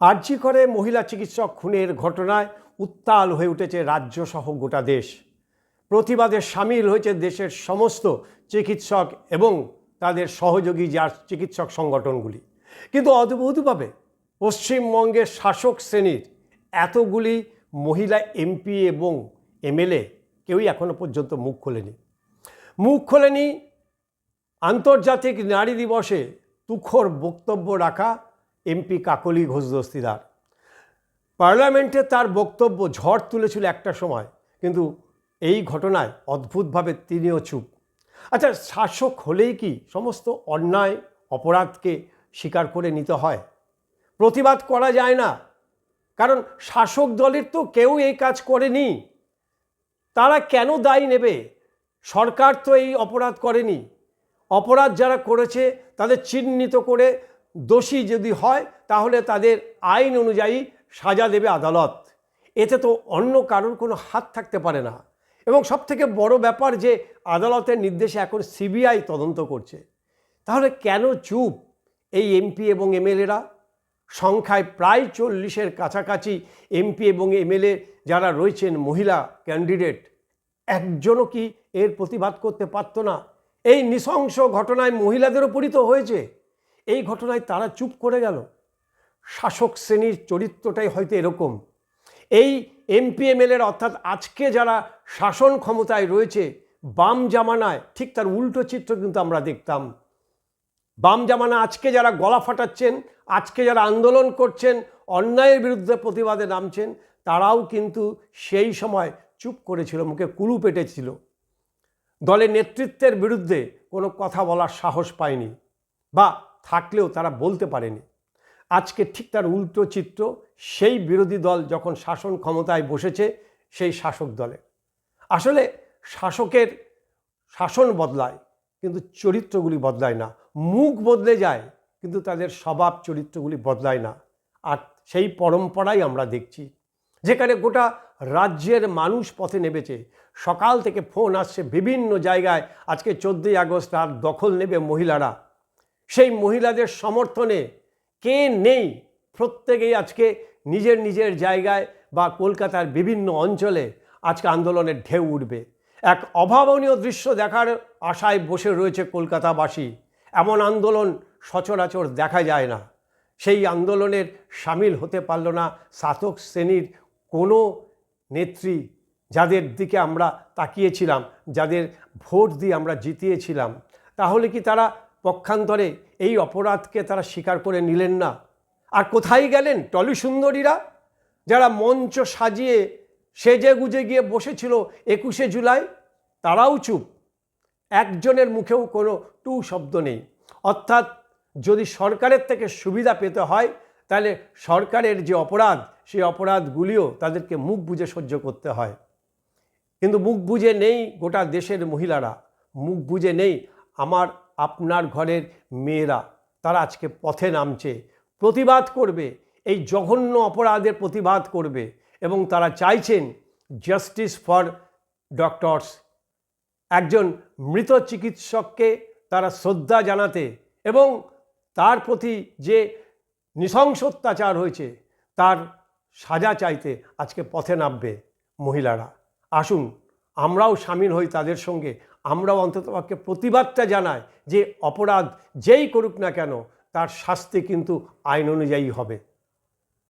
আর্জি করে মহিলা চিকিৎসক খুনের ঘটনায় উত্তাল হয়ে উঠেছে রাজ্যসহ গোটা দেশ। প্রতিবাদে সামিল হয়েছে দেশের সমস্ত চিকিৎসক এবং তাদের সহযোগী যার চিকিৎসক সংগঠনগুলি। কিন্তু অদ্ভুতভাবে পশ্চিমবঙ্গের শাসক শ্রেণির এতগুলি মহিলা এমপি এবং এমএলএ কেউই এখনও পর্যন্ত মুখ খোলেনি। মুখ খোলেনি আন্তর্জাতিক নারী দিবসে তুখর বক্তব্য রাখা এমপি কাকলি ঘোষ দস্তিদার। পার্লামেন্টে তার বক্তব্য ঝড় তুলেছিল একটা সময়, কিন্তু এই ঘটনায় অদ্ভুতভাবে তিনিও চুপ। আচ্ছা শাসক হলেই কি সমস্ত অন্যায়, অপরাধকে স্বীকার করে নিতে হয়? প্রতিবাদ করা যায় না। কারণ শাসক দলের তো কেউ এই কাজ করেনি। তারা কেন দায়ী নেবে? সরকার তো এই অপরাধ করেনি। অপরাধ যারা করেছে, তাদের চিহ্নিত করে দোষী যদি হয়, তাহলে তাদের আইন অনুযায়ী সাজা দেবে আদালত। এতে তো অন্য কারোর কোনো হাত থাকতে পারে না। এবং সবথেকে বড় ব্যাপার যে, আদালতের নির্দেশে এখন সিবিআই তদন্ত করছে। তাহলে কেন চুপ এই এমপি এবং এমএলএরা? সংখ্যায় প্রায় চল্লিশের কাছাকাছি এমপি এবং এমএলএ যারা রয়েছেন, মহিলা ক্যান্ডিডেট, একজনও কি এর প্রতিবাদ করতে পারত না? এই নৃশংস ঘটনায় মহিলাদের উপরই তো হয়েছে। এই ঘটনায় তারা চুপ করে গেল। শাসক শ্রেণির চরিত্রটাই হয়তো এরকম। এই এমপি এমএলএর অর্থাৎ আজকে যারা শাসন ক্ষমতায় রয়েছে, বাম জামানায়, ঠিক তার উল্টো চিত্র কিন্তু আমরা দেখতাম। বাম জামানা আজকে যারা গলা ফাটাচ্ছেন, আজকে যারা আন্দোলন করছেন, অন্যায়ের বিরুদ্ধে প্রতিবাদে নামছেন, তারাও কিন্তু সেই সময় চুপ করেছিল, মুখে কুলু পেটেছিল। দলের নেতৃত্বের বিরুদ্ধে কোনো কথা বলার সাহস পায়নি। বা থাকলেও তারা বলতে পারেনি। আজকে ঠিক তার উল্টো চিত্র, সেই বিরোধী দল যখন শাসন ক্ষমতায় বসেছে, সেই শাসক দলে আসলে শাসকের শাসন বদলায়, কিন্তু চরিত্রগুলি বদলায় না। মুখ বদলে যায়, কিন্তু তাদের স্বভাব চরিত্রগুলি বদলায় না। আর সেই পরম্পরাই আমরা দেখছি। যেখানে গোটা রাজ্যের মানুষ পথে নেমেছে। সকাল থেকে ফোন আসছে বিভিন্ন জায়গায়। আজকে চোদ্দোই আগস্ট আর দখল নেবে মহিলারা। সেই মহিলাদের সমর্থনে কে নেই প্রত্যেকেই আজকে নিজের নিজের জায়গায় বা কলকাতার বিভিন্ন অঞ্চলে আজকে আন্দোলনের ঢেউ উঠবে। এক অভাবনীয় দৃশ্য দেখার আশায় বসে রয়েছে কলকাতাবাসী। এমন আন্দোলন সচরাচর দেখা যায় না। সেই আন্দোলনের সামিল হতে পারল না শাসক শ্রেণির কোনো নেত্রী যাদের দিকে আমরা তাকিয়েছিলাম, যাদের ভোট দিয়ে আমরা জিতিয়েছিলাম। তাহলে কি তারা পক্ষান্তরে এই অপরাধকে তারা স্বীকার করে নিলেন না। আর কোথায় গেলেন টলি সুন্দরীরা? যারা মঞ্চ সাজিয়ে সেজে গুজে গিয়ে বসেছিল একুশে জুলাই, তারাও চুপ। একজনের মুখেও কোনো টু শব্দ নেই। অর্থাৎ যদি সরকারের থেকে সুবিধা পেতে হয়, তাহলে সরকারের যে অপরাধ, সেই অপরাধগুলিও তাদেরকে মুখ বুঝে সহ্য করতে হয়। কিন্তু মুখ বুঝে নেই গোটা দেশের মহিলারা। মুখ বুঝে নেই আমার আপনার ঘরের মেয়েরা, তারা আজকে পথে নামছে। প্রতিবাদ করবে, এই জঘন্য অপরাধের প্রতিবাদ করবে এবং তারা চাইছেন জাস্টিস ফর ডক্টরস একজন মৃত চিকিৎসককে তারা শ্রদ্ধা জানাতে এবং তার প্রতি যে নৃশংস অত্যাচার হয়েছে, তার সাজা চাইতে আজকে পথে নামবে মহিলারা। আসুন, আমরাও সামিল হই তাদের সঙ্গে আমরাও অন্ততপক্ষে প্রতিবাদটা জানাই যে অপরাধ যেই করুক না কেন, তার শাস্তি কিন্তু আইন অনুযায়ী হবে।